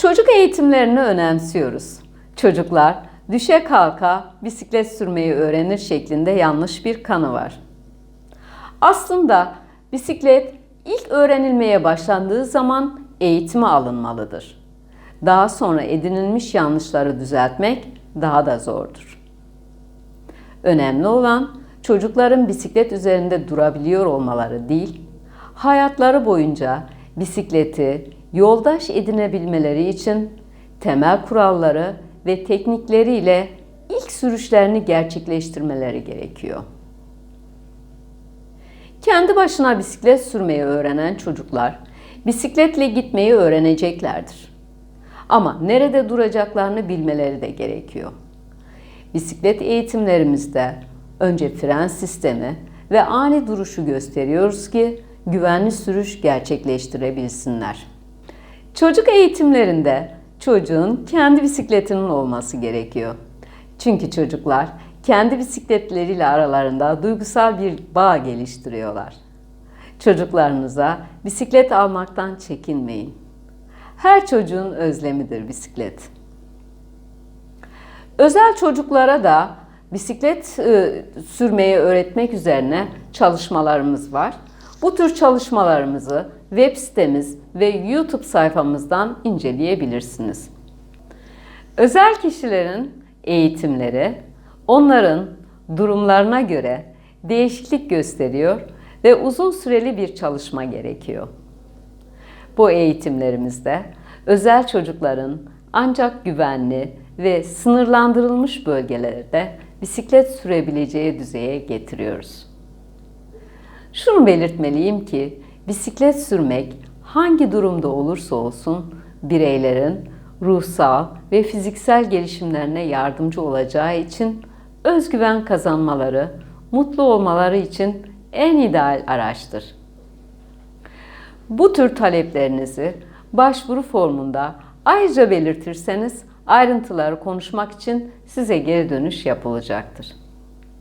Çocuk eğitimlerini önemsiyoruz. Çocuklar düşe kalka bisiklet sürmeyi öğrenir şeklinde yanlış bir kanı var. Aslında bisiklet ilk öğrenilmeye başlandığı zaman eğitime alınmalıdır. Daha sonra edinilmiş yanlışları düzeltmek daha da zordur. Önemli olan çocukların bisiklet üzerinde durabiliyor olmaları değil, hayatları boyunca bisikleti yoldaş edinebilmeleri için temel kuralları ve teknikleriyle ilk sürüşlerini gerçekleştirmeleri gerekiyor. Kendi başına bisiklet sürmeyi öğrenen çocuklar bisikletle gitmeyi öğreneceklerdir. Ama nerede duracaklarını bilmeleri de gerekiyor. Bisiklet eğitimlerimizde önce fren sistemi ve ani duruşu gösteriyoruz ki güvenli sürüş gerçekleştirebilsinler. Çocuk eğitimlerinde çocuğun kendi bisikletinin olması gerekiyor. Çünkü çocuklar kendi bisikletleriyle aralarında duygusal bir bağ geliştiriyorlar. Çocuklarınıza bisiklet almaktan çekinmeyin. Her çocuğun özlemidir bisiklet. Özel çocuklara da bisiklet e, sürmeyi öğretmek üzerine çalışmalarımız var. Bu tür çalışmalarımızı web sitemiz ve YouTube sayfamızdan inceleyebilirsiniz. Özel kişilerin eğitimleri onların durumlarına göre değişiklik gösteriyor ve uzun süreli bir çalışma gerekiyor. Bu eğitimlerimizde özel çocukların ancak güvenli ve sınırlandırılmış bölgelerde bisiklet sürebileceği düzeye getiriyoruz. Şunu belirtmeliyim ki bisiklet sürmek hangi durumda olursa olsun bireylerin ruhsal ve fiziksel gelişimlerine yardımcı olacağı için özgüven kazanmaları, mutlu olmaları için en ideal araçtır. Bu tür taleplerinizi başvuru formunda ayrıca belirtirseniz ayrıntıları konuşmak için size geri dönüş yapılacaktır.